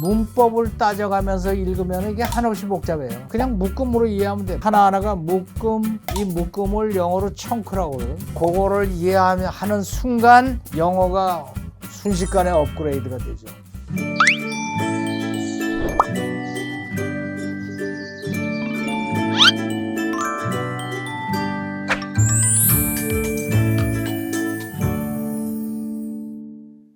문법을 따져가면서 읽으면 이게 한없이 복잡해요. 그냥 묶음으로 이해하면 돼. 하나하나가 묶음, 이 묶음을 영어로 청크라고 그래요. 그거를 이해하면 하는 순간 영어가 순식간에 업그레이드가 되죠.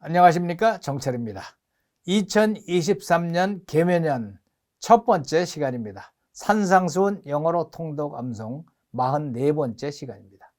안녕하십니까 정철입니다. 2023년 개면년 첫 번째 시간입니다. 산상수훈 영어로 통독 암송 44번째 시간입니다.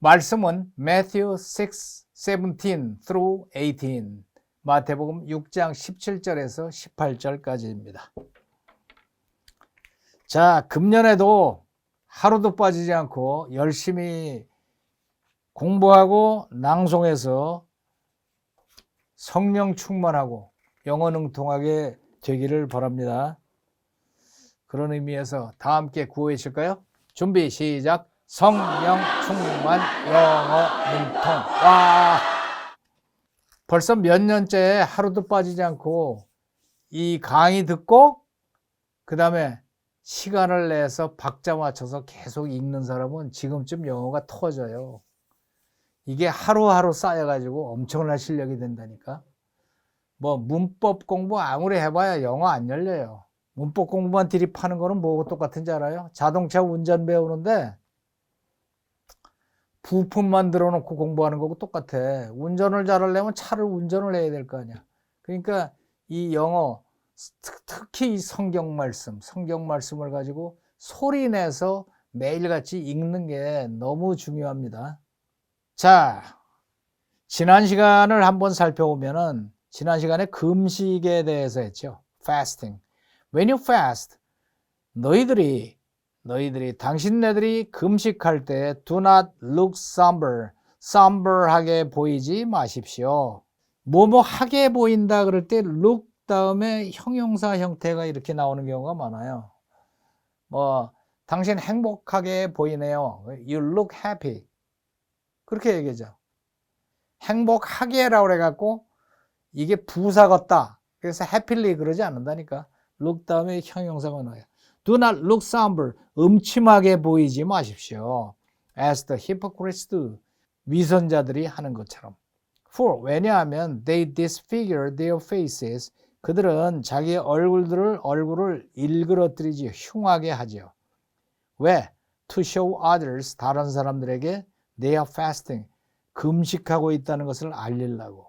말씀은 Matthew 6, 17 through 18 마태복음 6장 17절에서 18절까지입니다. 자, 금년에도 하루도 빠지지 않고 열심히 공부하고 낭송해서 성령 충만하고 영어 능통하게 되기를 바랍니다. 그런 의미에서 다 함께 구호해실까요? 준비 시작. 성령 충만 영어 능통. 와! 벌써 몇 년째 하루도 빠지지 않고 이 강의 듣고 그 다음에 시간을 내서 박자 맞춰서 계속 읽는 사람은 지금쯤 영어가 터져요. 이게 하루하루 쌓여가지고 엄청난 실력이 된다니까. 뭐 문법 공부 아무리 해봐야 영어 안 열려요. 문법 공부만 들이파는 거는 뭐하고 똑같은지 알아요? 자동차 운전 배우는데 부품 만들어 놓고 공부하는 거고 똑같아. 운전을 잘하려면 차를 운전을 해야 될 거 아니야. 그러니까 이 영어, 특- 특히 이 성경 말씀, 성경 말씀을 가지고 소리 내서 매일같이 읽는 게 너무 중요합니다. 자, 지난 시간을 한번 살펴보면은 지난 시간에 금식에 대해서 했죠. fasting. When you fast, 너희들이 너희들이 당신네들이 금식할 때 do not look somber, somber하게 보이지 마십시오. 뭐뭐 하게 보인다 그럴 때 look 다음에 형용사 형태가 이렇게 나오는 경우가 많아요. 뭐 당신 행복하게 보이네요. You look happy. 그렇게 얘기하죠. 행복하게라고 해갖고 이게 부사 같다. 그래서 happily 그러지 않는다니까. look 다음에 형용사가 나와요. Do not look somber. 음침하게 보이지 마십시오. As the hypocrites do. 위선자들이 하는 것처럼. For 왜냐하면 they disfigure their faces. 그들은 자기 얼굴들을 얼굴을 일그러뜨리지 흉하게 하지요. 왜? To show others 다른 사람들에게 they are fasting 금식하고 있다는 것을 알리려고.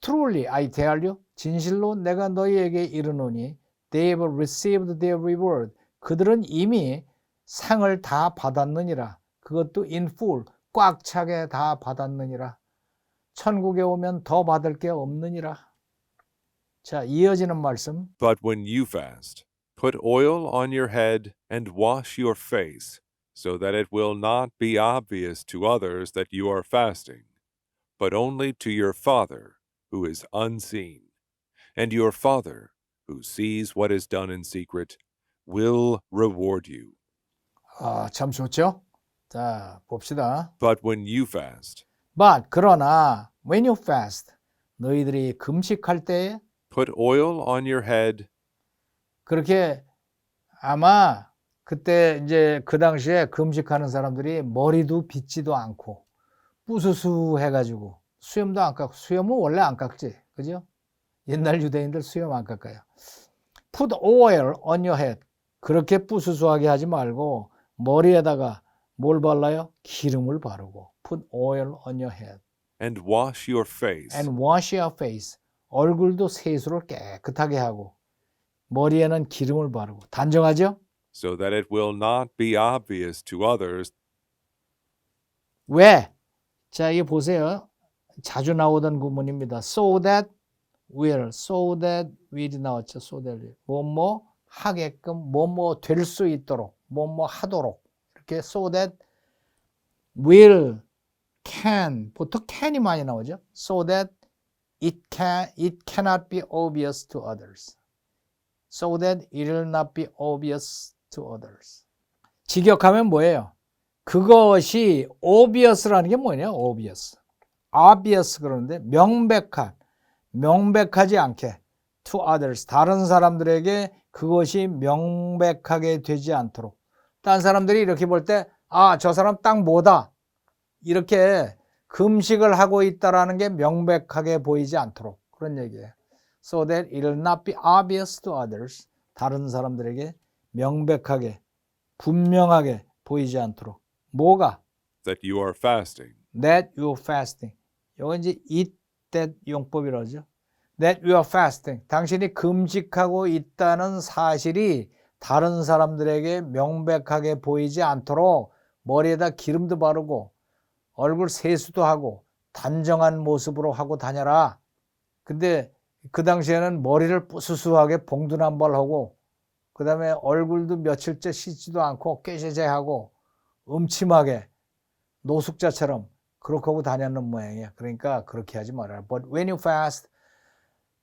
Truly I tell you 진실로 내가 너희에게 이르노니 they have received their reward 그들은 이미 상을 다 받았느니라. 그것도 in full 꽉 차게 다 받았느니라. 천국에 오면 더 받을 게 없느니라. 자, 이어지는 말씀. But when you fast, put oil on your head and wash your face, so that it will not be obvious to others that you are fasting, but only to your Father who is unseen. And your Father, who sees what is done in secret, will reward you. 아, 참 좋죠? 자, 봅시다. But when you fast, But 그러나 when you fast 너희들이 금식할 때에 put oil on your head 그렇게 아마 그때 이제 그 당시에 금식하는 사람들이 머리도 빗지도 않고 뿌수수 해가지고 수염도 안 깎고 수염은 원래 안 깎지 그죠? 옛날 유대인들 수염 안 깎아요. Put oil on your head 그렇게 뿌수수하게 하지 말고 머리에다가 뭘 발라요? 기름을 바르고 Put oil on your head and wash your face, and wash your face 얼굴도 세수를 깨끗하게 하고 머리에는 기름을 바르고 단정하죠? So that it will not be obvious to others 왜? 자, 이게 보세요. 자주 나오던 구문입니다. So that will, so that will이 나왔죠. So that will. 뭐뭐 하게끔, 뭐뭐 될 수 있도록, 뭐뭐 하도록. 이렇게 so that will, can, 보통 can이 많이 나오죠. So that it can, it cannot be obvious to others. So that it will not be obvious to others. 직역하면 뭐예요? 그것이 obvious라는 게 뭐냐? obvious. obvious 그러는데 명백한, 명백하지 않게 to others. 다른 사람들에게 그것이 명백하게 되지 않도록. 딴 사람들이 이렇게 볼 때, 아, 저 사람 딱 뭐다. 이렇게 금식을 하고 있다라는 게 명백하게 보이지 않도록. 그런 얘기예요. So that it will not be obvious to others. 다른 사람들에게 명백하게, 분명하게 보이지 않도록. 뭐가? that you are fasting. that you fasting. 이건 이제 eat that 용법이라죠. that you are fasting. 당신이 금식하고 있다는 사실이 다른 사람들에게 명백하게 보이지 않도록 머리에다 기름도 바르고 얼굴 세수도 하고 단정한 모습으로 하고 다녀라. 근데 그 당시에는 머리를 부스스하게 봉두남발하고 그 다음에 얼굴도 며칠째 씻지도 않고 꾀죄죄하고 음침하게 노숙자처럼 그렇게 하고 다녔는 모양이야. 그러니까 그렇게 하지 말아라. But when you fast,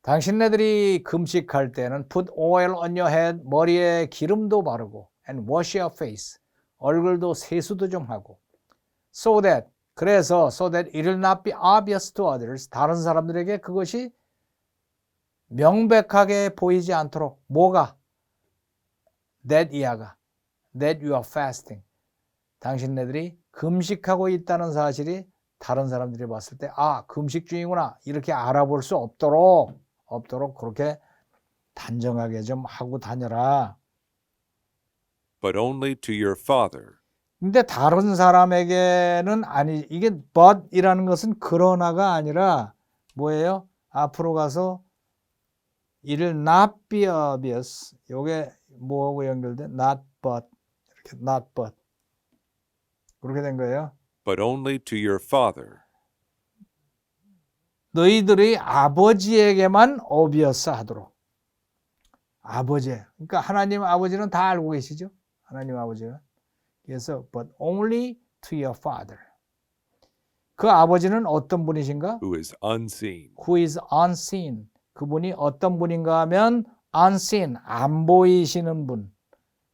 당신네들이 금식할 때는 put oil on your head, 머리에 기름도 바르고 and wash your face, 얼굴도 세수도 좀 하고 so that, 그래서 so that it will not be obvious to others, 다른 사람들에게 그것이 명백하게 보이지 않도록 뭐가? That 이하가 that you are fasting. 당신네들이 금식하고 있다는 사실이 다른 사람들이 봤을 때, 아, 금식 중이구나. 이렇게 알아볼 수 없도록, 없도록 그렇게 단정하게 좀 하고 다녀라. but only to your father 근데 다른 사람에게는 아니, 이게 but이라는 것은 그러나가 아니라 뭐예요? 앞으로 가서 will not be obvious. 요게 뭐하고 연결돼? not but. 이렇게 not but. 그렇게 된 거예요. but only to your father 너희들의 아버지에게만 obvious 하도록. 아버지. 그러니까 하나님 아버지는 다 알고 계시죠? 하나님 아버지가. 그래서 but only to your father. 그 아버지는 어떤 분이신가? who is unseen Who is unseen. 그분이 어떤 분인가 하면 unseen. 안 보이시는 분.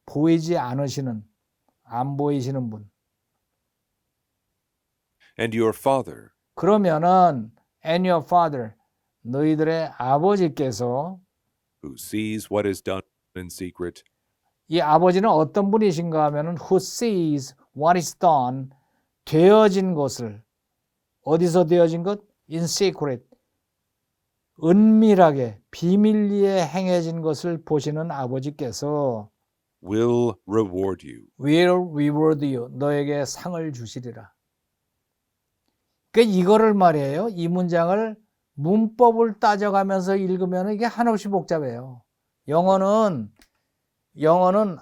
보이지 않으시는. 안 보이시는 분. and your father 그러면은 and your father. 너희들의 아버지께서 who sees what is done in secret 이 아버지는 어떤 분이신가 하면은 who sees what is done 되어진 것을 어디서 되어진 것? in secret 은밀하게 비밀리에 행해진 것을 보시는 아버지께서 will reward you will reward you 너에게 상을 주시리라. 그러니까 이거를 말이에요. 이 문장을 문법을 따져가면서 읽으면 이게 한없이 복잡해요. 영어는 영어는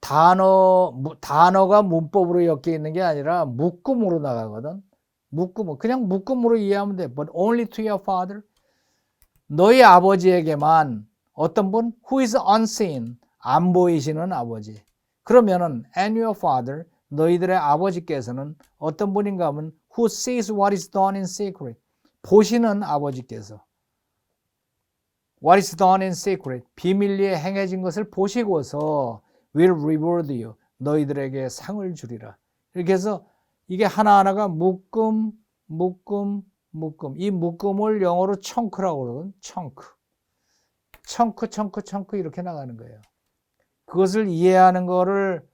단어 무- 단어가 문법으로 엮여 있는 게 아니라 묶음으로 나가거든. 묶음 그냥 묶음으로 이해하면 돼. But only to your father. 너희 아버지에게만 어떤 분? Who is unseen? 안 보이시는 아버지. 그러면은 and your father 너희들의 아버지께서는 어떤 분인가 하면 who sees what is done in secret? 보시는 아버지께서. What is done in secret? 비밀리에 행해진 것을 보시고서 will reward you. 너희들에게 상을 주리라. 이렇게 해서 이게 하나하나가 묶음 묶음 묶음 이 묶음을 영어로 청크라고 그러거든 청크 청크 청크 청크 이렇게 나가는 거예요 그것을 이해하는 거를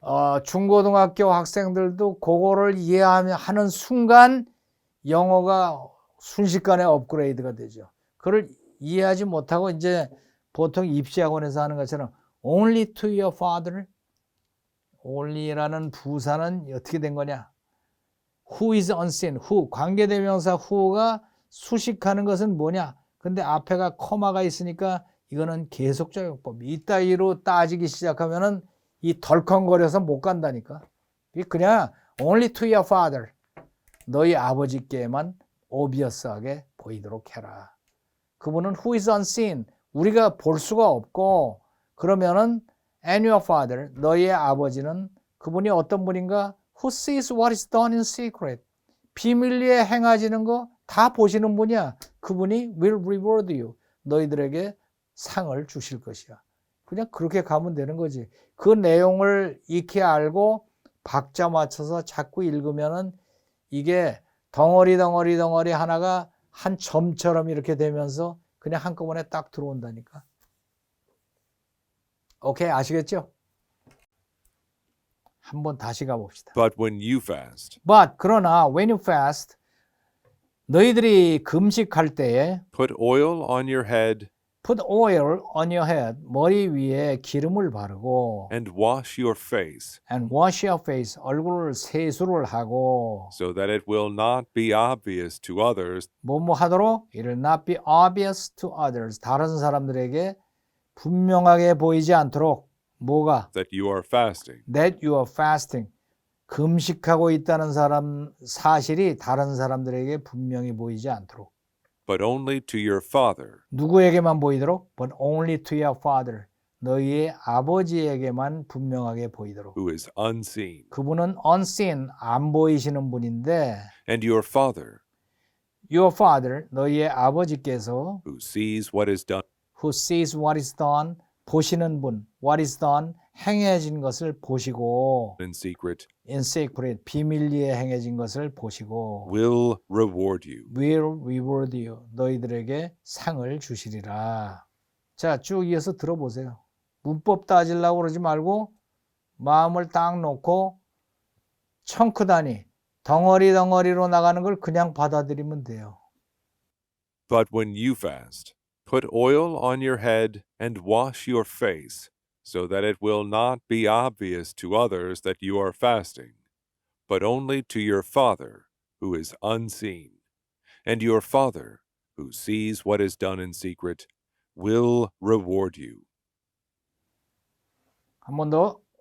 어, 중고등학교 학생들도 그거를 이해하면 하는 순간 영어가 순식간에 업그레이드가 되죠. 그걸 이해하지 못하고 이제 보통 입시학원에서 하는 것처럼 only to your father only라는 부사는 어떻게 된 거냐? Who is unseen, who 관계대명사 who가 수식하는 것은 뭐냐? 근데 앞에가 코마가 있으니까 이거는 계속적 용법. 이따위로 따지기 시작하면은 이 덜컹거려서 못 간다니까. 그냥 only to your father. 너희 아버지께만 obvious하게 보이도록 해라. 그분은 who is unseen. 우리가 볼 수가 없고 그러면은 and your father. 너희의 아버지는 그분이 어떤 분인가? Who sees what is done in secret. 비밀리에 행하지는 거 다 보시는 분이야. 그분이 will reward you. 너희들에게 상을 주실 것이야. 그냥 그렇게 가면 되는 거지. 그 내용을 익히 알고 박자 맞춰서 자꾸 읽으면은 이게 덩어리 덩어리 덩어리 하나가 한 점처럼 이렇게 되면서 그냥 한꺼번에 딱 들어온다니까. 오케이, 아시겠죠? 한번 다시 가봅시다. But when you fast, But 그러나 when you fast 너희들이 금식할 때에 put oil on your head put oil on your head 머리 위에 기름을 바르고 and wash your face, and wash your face 얼굴을 세수를 하고 so that it will not be obvious to others 뭐뭐 하도록 it will not be obvious to others 다른 사람들에게 분명하게 보이지 않도록 뭐가 that you are fasting, that you are fasting 금식하고 있다는 사람 사실이 다른 사람들에게 분명히 보이지 않도록 but only to your Father 누구에게만 보이도록 but only to your father 너희의 아버지에게만 분명하게 보이도록 who is unseen. 그분은 unseen 안 보이시는 분인데 And your Father your father 너희의 아버지께서 who sees what is done who sees what is done 보시는 분 what is done 행해진 것을 보시고 in secret. in secret 비밀리에 행해진 것을 보시고 will reward you. will reward you. 너희들에게 상을 주시리라. 자 쭉 이어서 들어보세요. 문법 따지려고 그러지 말고 마음을 딱 놓고 청크 단위 덩어리 덩어리로 나가는 걸 그냥 받아들이면 돼요. But when you fast, Put oil on your head and wash your face, so that it will not be obvious to others that you are fasting, but only to your Father who is unseen. And your Father, who sees what is done in secret, will reward you.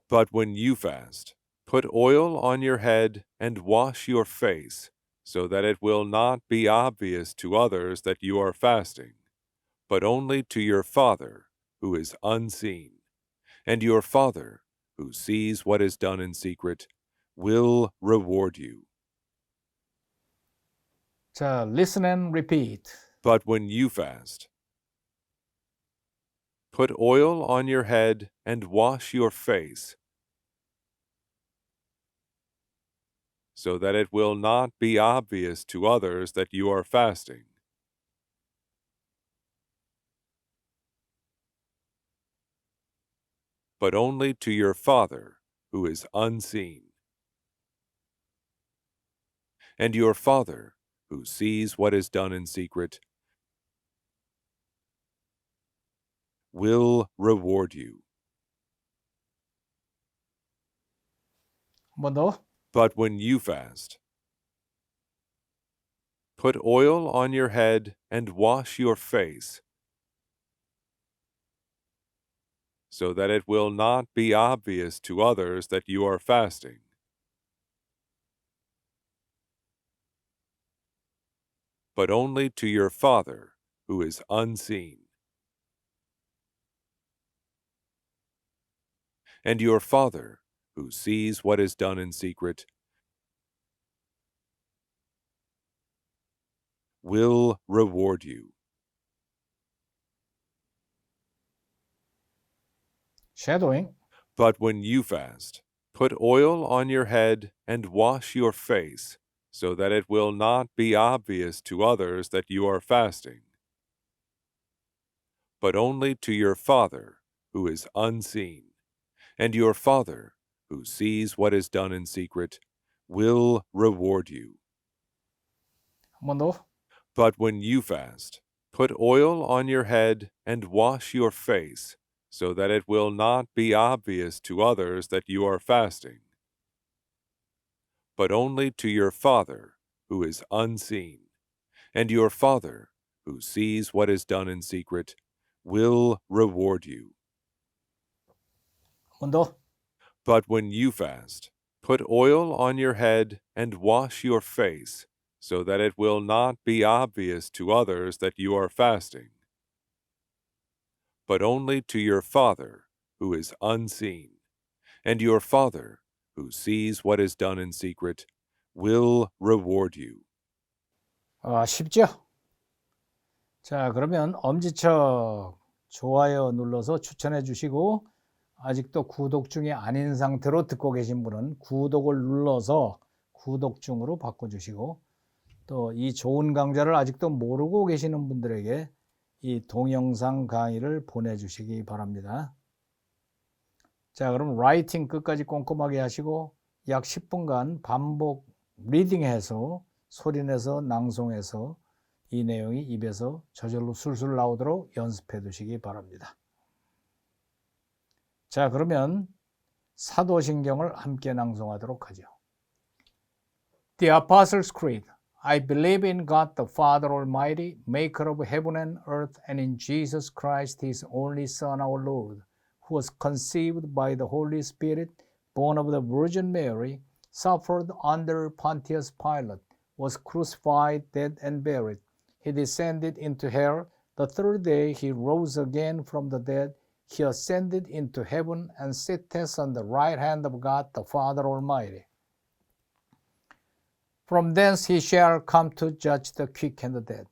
But when you fast, put oil on your head and wash your face, so that it will not be obvious to others that you are fasting but only to your Father who is unseen. And your Father, who sees what is done in secret, will reward you. To listen and repeat. But when you fast, put oil on your head and wash your face, so that it will not be obvious to others that you are fasting, but only to your Father who is unseen. And your Father, who sees what is done in secret, will reward you. But when you fast, put oil on your head and wash your face so that it will not be obvious to others that you are fasting, but only to your Father who is unseen. And your Father, who sees what is done in secret, will reward you. shadowing. But when you fast, put oil on your head and wash your face, so that it will not be obvious to others that you are fasting, but only to your Father who is unseen. And your Father, who sees what is done in secret, will reward you. But when you fast, put oil on your head and wash your face so that it will not be obvious to others that you are fasting, but only to your Father who is unseen. And your Father who sees what is done in secret will reward you. But when you fast, put oil on your head and wash your face, so that it will not be obvious to others that you are fasting but only to your Father who is unseen. And your Father, who sees what is done in secret, will reward you. 아, 쉽죠? 자, 그러면 엄지척 좋아요 눌러서 추천해 주시고 아직도 구독 중이 아닌 상태로 듣고 계신 분은 구독을 눌러서 구독 중으로 바꿔 주시고 또 이 좋은 강좌를 아직도 모르고 계시는 분들에게 이 동영상 강의를 보내주시기 바랍니다. 자, 그럼 라이팅 끝까지 꼼꼼하게 하시고 약 10분간 반복 리딩해서 소리내서 낭송해서 이 내용이 입에서 저절로 술술 나오도록 연습해 두시기 바랍니다. 자, 그러면 사도신경을 함께 낭송하도록 하죠. The Apostles' Creed. I believe in God the Father Almighty, maker of heaven and earth, and in Jesus Christ, his only Son, our Lord, who was conceived by the Holy Spirit, born of the Virgin Mary, suffered under Pontius Pilate, was crucified, dead, and buried. He descended into hell. The third day he rose again from the dead. He ascended into heaven and sitteth on the right hand of God the Father Almighty. From thence he shall come to judge the quick and the dead.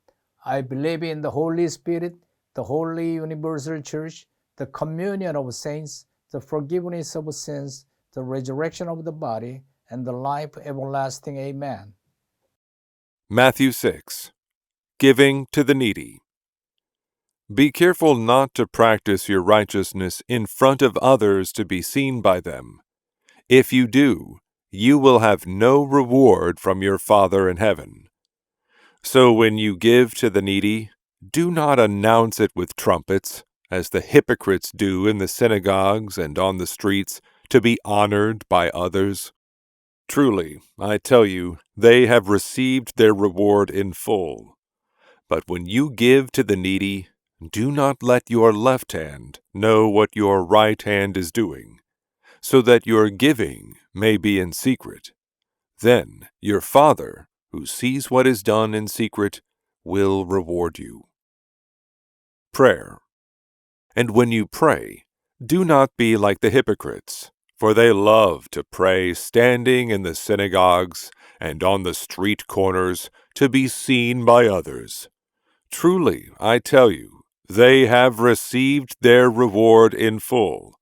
I believe in the Holy Spirit, the holy universal church, the communion of saints, the forgiveness of sins, the resurrection of the body, and the life everlasting. Amen. Matthew 6 Giving to the needy. Be careful not to practice your righteousness in front of others to be seen by them. If you do, you will have no reward from your Father in heaven. So when you give to the needy, do not announce it with trumpets, as the hypocrites do in the synagogues and on the streets, to be honored by others. Truly, I tell you, they have received their reward in full. But when you give to the needy, do not let your left hand know what your right hand is doing, so that your giving may be in secret. Then your Father, who sees what is done in secret, will reward you. Prayer. And when you pray, do not be like the hypocrites, for they love to pray standing in the synagogues and on the street corners to be seen by others. Truly, I tell you, they have received their reward in full.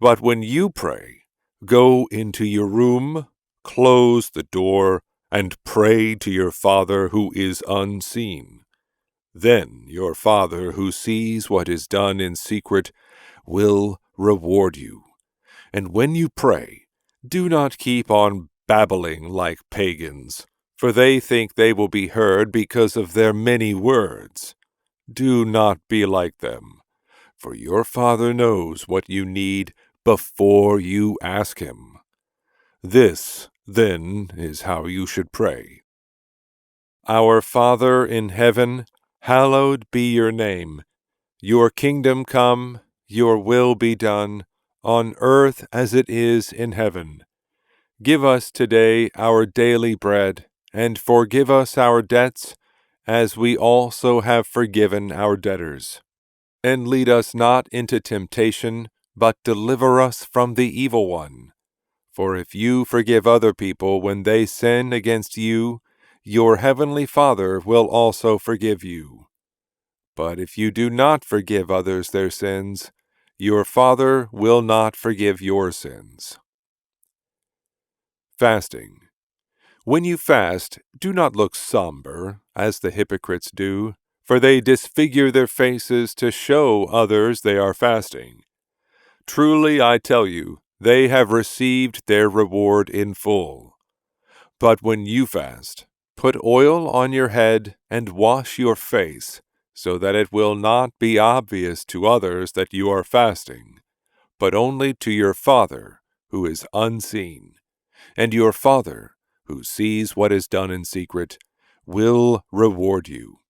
But when you pray, go into your room, close the door, and pray to your Father who is unseen. Then your Father who sees what is done in secret will reward you. And when you pray, do not keep on babbling like pagans, for they think they will be heard because of their many words. Do not be like them, for your Father knows what you need before you ask Him. This, then, is how you should pray. Our Father in heaven, hallowed be your name. Your kingdom come, your will be done, on earth as it is in heaven. Give us today our daily bread, and forgive us our debts, as we also have forgiven our debtors. And lead us not into temptation, but deliver us from the evil one. For if you forgive other people when they sin against you, your heavenly Father will also forgive you. But if you do not forgive others their sins, your Father will not forgive your sins. Fasting. When you fast, do not look somber, as the hypocrites do, for they disfigure their faces to show others they are fasting. Truly, I tell you, they have received their reward in full. But when you fast, put oil on your head and wash your face, so that it will not be obvious to others that you are fasting, but only to your Father who is unseen. And your Father, who sees what is done in secret, will reward you.